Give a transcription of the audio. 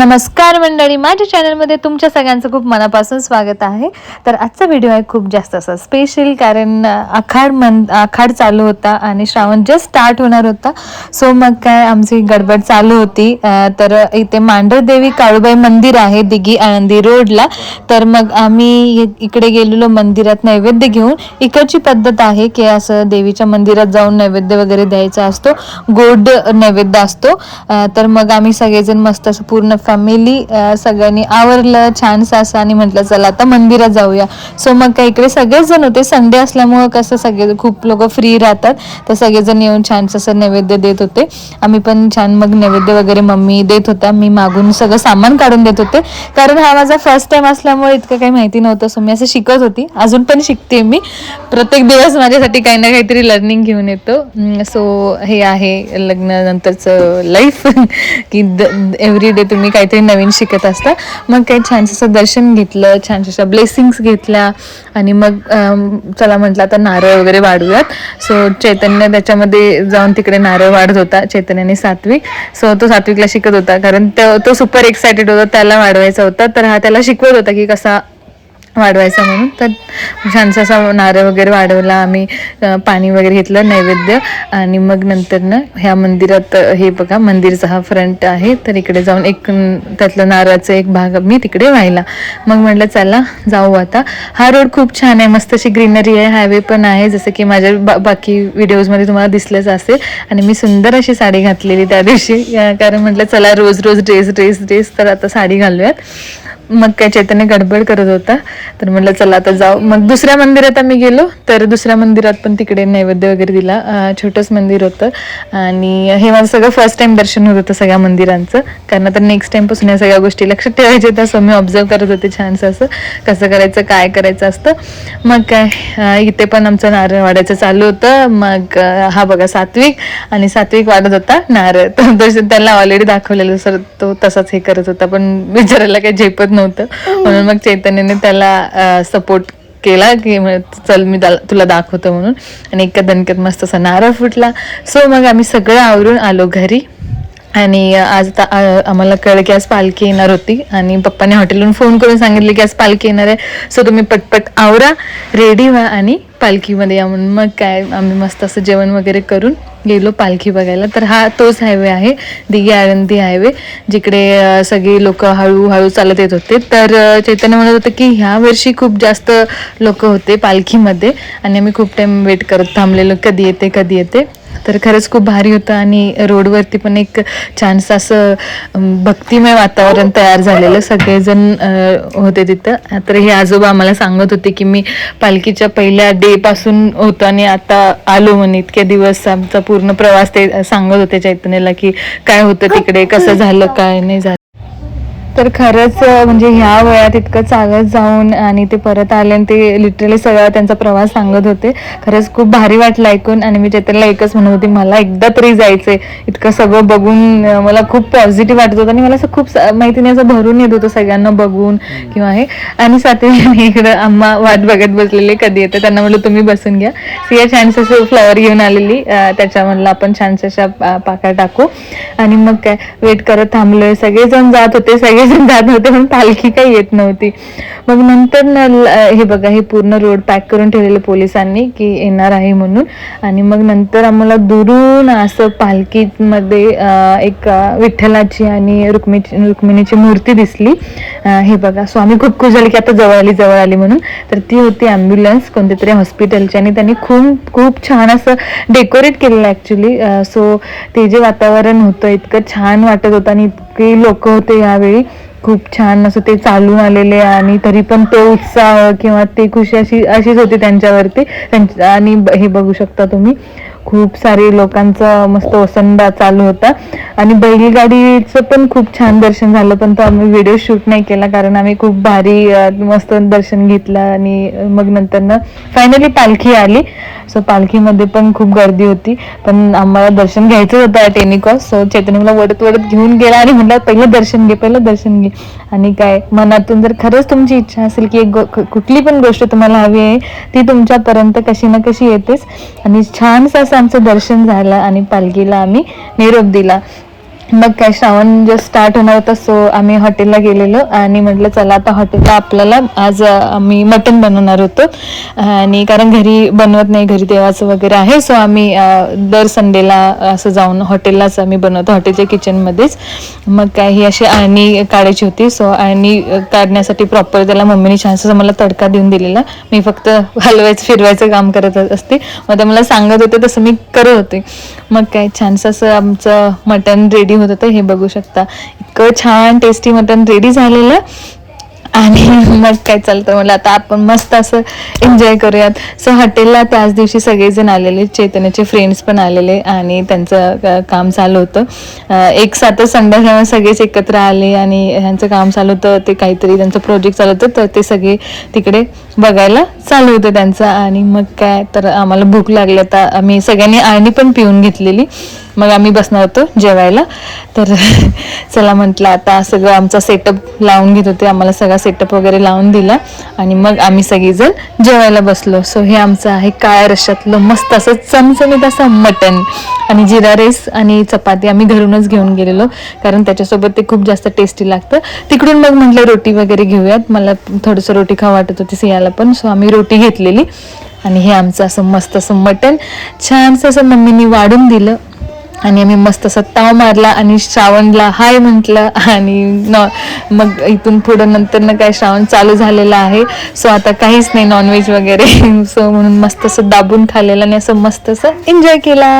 नमस्कार मंडळी. माझ्या चॅनलमध्ये तुमच्या सगळ्यांचं खूप मनापासून स्वागत आहे. तर आजचा व्हिडिओ आहे खूप जास्त असा स्पेशल कारण आखाड मन आखाड चालू होता आणि श्रावण जस्ट स्टार्ट होणार होता. सो मग काय आमची गडबड चालू होती. तर इथे मांढरदेवी काळूबाई मंदिर आहे दिघी आळंदी रोडला. तर मग आम्ही इकडे गेलेलो मंदिरात नैवेद्य घेऊन. इकडची पद्धत आहे की असं देवीच्या मंदिरात जाऊन नैवेद्य वगैरे द्यायचा असतो. गोड नैवेद्य असतो. तर मग आम्ही सगळेजण मस्त असं पूर्ण फॅमिली सगळ्यांनी आवरलं छानसं असं आणि म्हटलं चला आता मंदिरात जाऊया. सो मग काय इकडे सगळेच जण होते. संडे असल्यामुळं कसं सगळे खूप लोक फ्री राहतात. तर सगळेजण येऊन छानसं असं नैवेद्य देत होते. आम्ही पण छान मग नैवेद्य वगैरे मम्मी देत होत्या. मी मागून सगळं सामान काढून देत होते. कारण हा माझा फर्स्ट टाइम असल्यामुळे इतकं काही माहिती नव्हतं. सो मी असं शिकत होती. अजून पण शिकते मी. प्रत्येक दिवस माझ्यासाठी काही ना काहीतरी लर्निंग घेऊन येतो. सो हे आहे लग्नानंतरचं लाईफ की एव्हरी डे तुम्ही काहीतरी नवीन शिकत असता मग काही छानसं दर्शन घेतलं छानशा ब्लेसिंग्स घेतल्या आणि मग चला म्हटलं आता नारळ वगैरे वाढूयात. सो चैतन्य त्याच्यामध्ये जाऊन तिकडे नारळ वाढत होता चैतन्याने सात्विक. सो तो सात्विकला शिकत होता कारण तो तो सुपर एक्सायटेड होता त्याला वाढवायचा होता. तर हा त्याला शिकवत होता की कसा वाढवायचा म्हणून. तर छानसा असा नारळ वगैरे वाढवला. आम्ही पाणी वगैरे घेतलं नैवेद्य. आणि मग नंतरनं ह्या मंदिरात हे बघा मंदिरचा हा फ्रंट आहे. तर इकडे जाऊन एक त्यातलं नारळाचा एक भाग मी तिकडे व्हायला मग म्हटलं चला जाऊ आता. हा रोड खूप छान आहे. मस्त अशी ग्रीनरी आहे. हायवे पण आहे. जसं की माझ्या बा बाकी व्हिडिओजमध्ये तुम्हाला दिसलंच असेल. आणि मी सुंदर अशी साडी घातलेली त्या दिवशी. कारण म्हटलं चला रोज रोज ड्रेस ड्रेस ड्रेस. तर आता साडी घालूयात. मग काय चैतन्य गडबड करत होता. तर म्हटलं चला आता जाऊ. मग दुसऱ्या मंदिरात आम्ही गेलो. तर दुसऱ्या मंदिरात पण तिकडे नैवेद्य वगैरे दिला. छोटंच मंदिर होतं. आणि हे माझं सगळं फर्स्ट टाइम दर्शन होत होतं सगळ्या मंदिरांचं. कारण आता नेक्स्ट टाइमपासून या सगळ्या गोष्टी लक्षात ठेवायच्या. तसं मी ऑब्झर्व करत होते छानसं असं. कसं करायचं काय करायचं असतं. मग काय इथे पण आमचं नारळ वाढायचं चालू होतं. मग हा बघा सात्विक. आणि सात्विक वाढत होता नारळ. तर त्याला ऑलरेडी दाखवलेलं. सर तो तसाच हे करत होता. पण विचारायला काही झेपत नव्हतं म्हणून मग चैतन्याने त्याला सपोर्ट केला की चल मी तुला दाखवतो म्हणून. आणि एका दणक्यात मस्त असा नारळ फुटला. सो मग आम्ही सगळं आवरून आलो घरी. आणि आज आता आम्हाला कळलं की आज पालखी येणार होती आणि पप्पाने हॉटेलवरून फोन करून सांगितले की आज पालखी येणार आहे. सो तुम्ही पटपट आवरा रेडी व्हा आणि पालखीमध्ये या म्हणून. मग काय आम्ही मस्त असं जेवण वगैरे करून गेलो पालखी बघायला. तर हा तोच हायवे आहे दिघी आळंदी हायवे जिकडे सगळी लोक हळूहळू चालत येत होते. तर चैतन्य म्हणत होतं की ह्या वर्षी खूप जास्त लोक होते पालखीमध्ये आणि आम्ही खूप टाइम वेट करत थांबलेलो. कधी येते कधी येते. तर खरंच खूप भारी होतं आणि रोडवरती पण एक छानसं असं भक्तिमय वातावरण तयार झालेलं सगळेजण अ, होते तिथं. तर हे आजोबा आम्हाला सांगत होते की मी पालखीच्या पहिल्या डे पासून होतो आणि आता आलो म्हणे इतके दिवस आमचा पूर्ण प्रवास ते सांगत होते चैतन्याला की काय होतं तिकडे कसं झालं काय नाही झालं. तर खरंच म्हणजे ह्या वयात इतकं चालत जाऊन आणि ते परत आले आणि ते लिटरली सगळा त्यांचा प्रवास सांगत होते. खरंच खूप भारी वाटलं ऐकून आणि मी चैतन्यला एकच म्हणत होती मला एकदा तरी जायचंय. इतकं सगळं बघून मला खूप पॉझिटिव्ह वाटत होतं आणि मला असं खूप माहिती नाही असं भरून येत होतं सगळ्यांना बघून किंवा हे. आणि सातवी इकडं आम्हा वाट बघत बसलेले कधी येते त्यांना म्हटलं तुम्ही बसून घ्या. सिया छानसं असं फ्लॉवर घेऊन आलेली त्याच्यामधलं आपण छानशा अशा पाकळ्या टाकू. आणि मग काय वेट करत थांबलोय. सगळेजण जात होते सगळेजण जात होते पण पालखी काही येत नव्हती. मग नंतर न हे बघा हे पूर्ण रोड पॅक करून ठेवलेले पोलिसांनी की येणार आहे म्हणून. आणि मग नंतर आम्हाला दुरून असं पालखीमध्ये एक विठ्ठलाची आणि रुक्मिणी रुक्मिणीची मूर्ती दिसली. हे बघा सो आम्ही खूप खुश झाली की आता जवळ आली जवळ आली म्हणून. तर ती होती ॲम्ब्युलन्स कोणत्या तरी हॉस्पिटलची आणि त्यांनी खूप खूप छान असं डेकोरेट केलेलं ॲक्च्युली सो ते जे वातावरण होतं इतकं छान वाटत होतं आणि इतके लोक होते यावेळी. खूप छान असं ते चालून आलेले आणि तरी पण तो उत्साह किंवा ती खुशी अशी अशीच होती त्यांच्यावरती. त्यांच्या आणि हे बघू शकता तुम्ही. खूप सारे लोकांचा मस्त ओसंडा चालू होता. आणि बैलगाडीचं पण खूप छान दर्शन झालं पण तो आम्ही व्हिडिओ शूट नाही केला कारण आम्ही खूप भारी मस्त दर्शन घेतलं आणि मग नंतर ना फायनली पालखी आली. सो पालखीमध्ये पण खूप गर्दी होती. पण आम्हाला दर्शन घ्यायचं होतं टेनिकॉस सो चैतन्य मला वडत वडत घेऊन गेला आणि म्हटलं पहिलं दर्शन घे पहिलं दर्शन घे. आणि काय मनातून जर खरंच तुमची इच्छा असेल की एक कुठली पण गोष्ट तुम्हाला हवी आहे ती तुमच्यापर्यंत कशी ना कशी येतेच. आणि छानसा असा आमचं दर्शन झालं आणि पालखीला आम्ही निरोप दिला. मग काय श्रावण जे स्टार्ट होणार होता सो आम्ही हॉटेलला गेलेलो आणि म्हटलं चला आता हॉटेलला आपल्याला आज आम्ही मटण बनवणार होतो. आणि कारण घरी बनवत नाही घरी देवाचं वगैरे आहे सो आम्ही दर संडेला असं जाऊन हॉटेललाच आम्ही बनवतो हॉटेलच्या किचनमध्येच मग काय ही अशी आणि काढायची होती सो आणि काढण्यासाठी प्रॉपर त्याला मम्मीने छानसा मला तडका देऊन दिलेला. मी फक्त हलवायचं फिरवायचं काम करत असते. मग ते मला सांगत होते तसं मी करत होते. मग काय छानसं असं आमचं मटण रेडी होत होतं हे बघू शकता. इतकं छान टेस्टी मटण रेडी झालेलं. आणि मग काय चालतं मला आता आपण मस्त असं एन्जॉय करूयात. सो हॉटेलला त्याच दिवशी सगळेजण आलेले चैतन्याचे फ्रेंड्स पण आलेले आणि त्यांचं काम चालू होतं. एक सातच संध्याकाळ सगळेच एकत्र आले आणि ह्यांचं काम चालू होतं. ते काहीतरी त्यांचं प्रोजेक्ट चालू होतं. तर ते सगळे तिकडे बघायला चालू होतं त्यांचं. आणि मग काय तर आम्हाला भूक लागली. आता आम्ही सगळ्यांनी आळणी पण पिऊन घेतलेली. मग आम्ही बसणार होतो जेवायला. तर चला म्हटलं आता सगळं आमचा सेटअप लावून घेत होते. आम्हाला सगळा सेटअप वगैरे लावून दिला. आणि मग आम्ही सगळीजण जेवायला बसलो. सो हे आमचं आहे काळ्या रशातलं मस्त असं चमचमीत असं मटण आणि जिरा राईस आणि चपाती आम्ही घरूनच घेऊन गेलेलो. कारण त्याच्यासोबत ते खूप जास्त टेस्टी लागतं. तिकडून मग म्हटलं रोटी वगैरे घेऊयात. मला थोडंसं रोटी खा वाटत होती सियाला पण. सो आम्ही रोटी घेतलेली. आणि हे आमचं असं मस्त असं मटण. छानसं असं मम्मीनी वाढून दिलं. आणि आम्ही मस्त असा ताव मारला आणि श्रावणला हाय म्हटलं आणि मग इथून पुढं नंतर ना काय श्रावण चालू झालेला आहे. सो आता काहीच नाही नॉनव्हेज वगैरे. सो म्हणून मस्त असं दाबून खाल्लेलं आणि असं मस्त असं एन्जॉय केला.